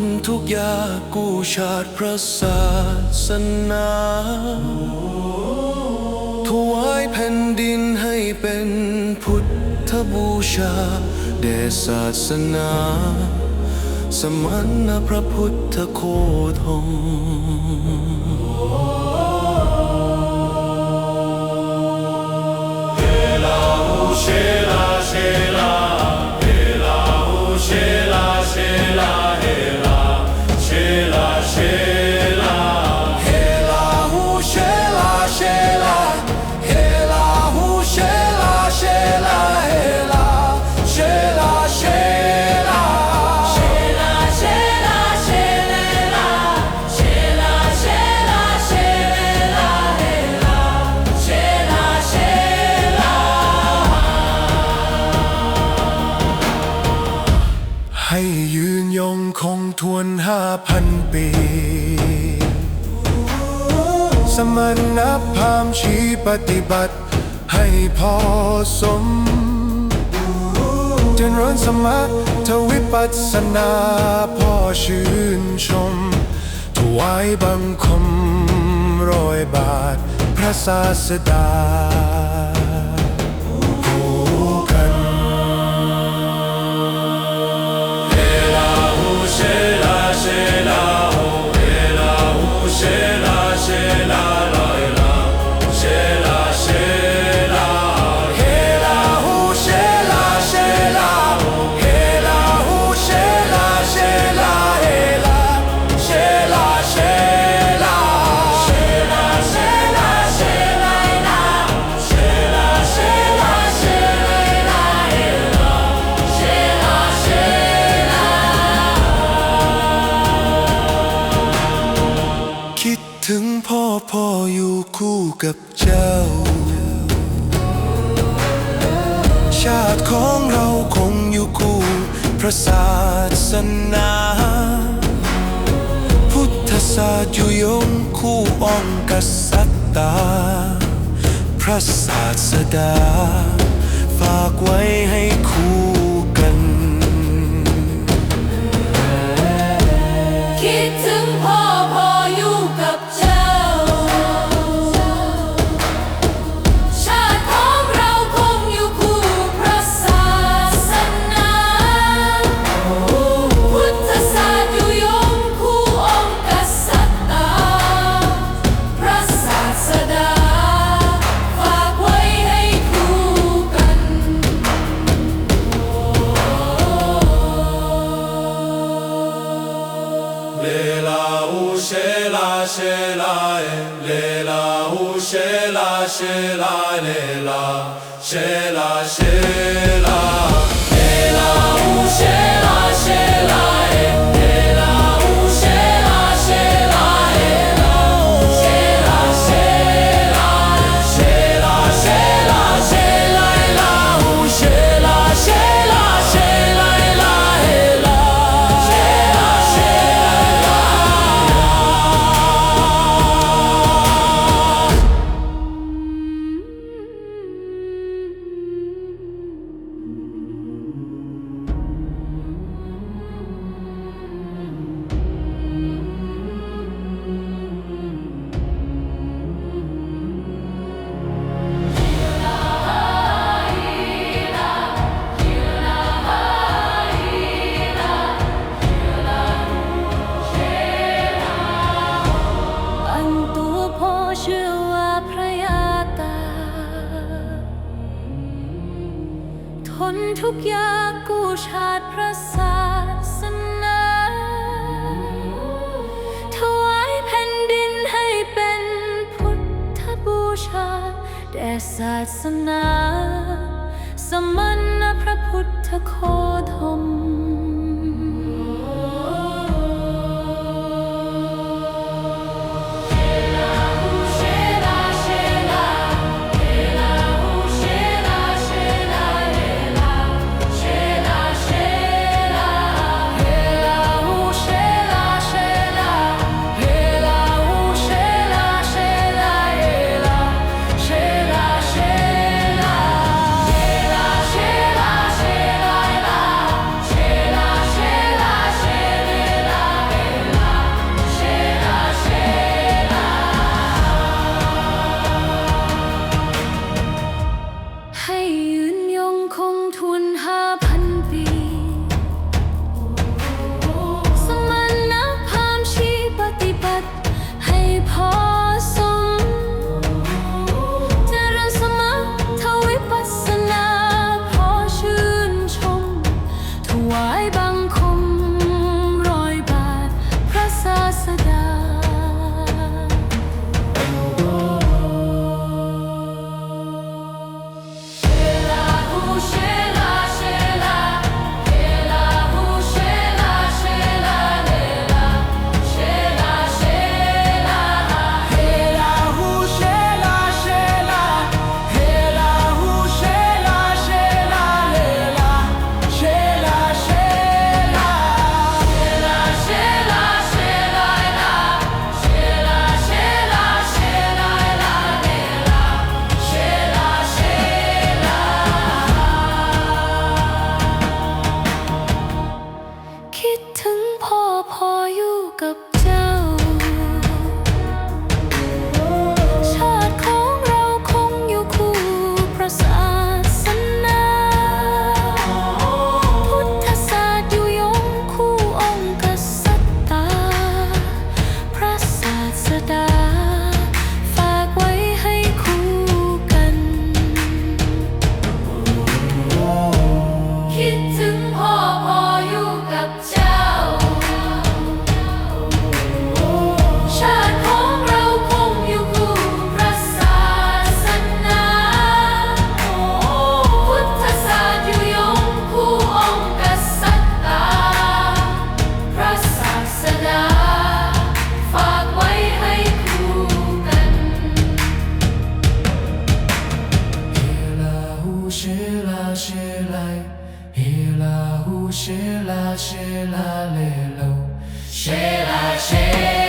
นทุกยากกู้ชาติพระศาสนาถวายแผ่นดินให้เป็นพุทธบูชาแด่ศาสนา สมันพระพุทธโคธมให้ ยืนยงคงทวนห้าพันปี สมณพราหมณ์ชี้ปฏิบัติ ให้พอสม เจริญสมะทวิปัสสนาพ่อชื่นชม ถวายบังคมรอยบาท พระศาสดา กับเจ้า ชาติของเราคงอยู่คู่พระศาสนา พุทธศาสตร์อยู่ยงคู่องค์กษัตตา พระศาสดา ฝากไว้ให้คู่กันคิด Lelahu Shela Shela Lelahu Shela Shela Lela Shela Shela Lelahu Shela. นทุกอย่ากกู้ชาติพระศาสนาถวายแผ่นดินให้เป็นพุทธบูชา แด่ศาสนา สมณะพระพุทธโคธม ရှေလာရှေလာလေလုံးရှေလာရှေ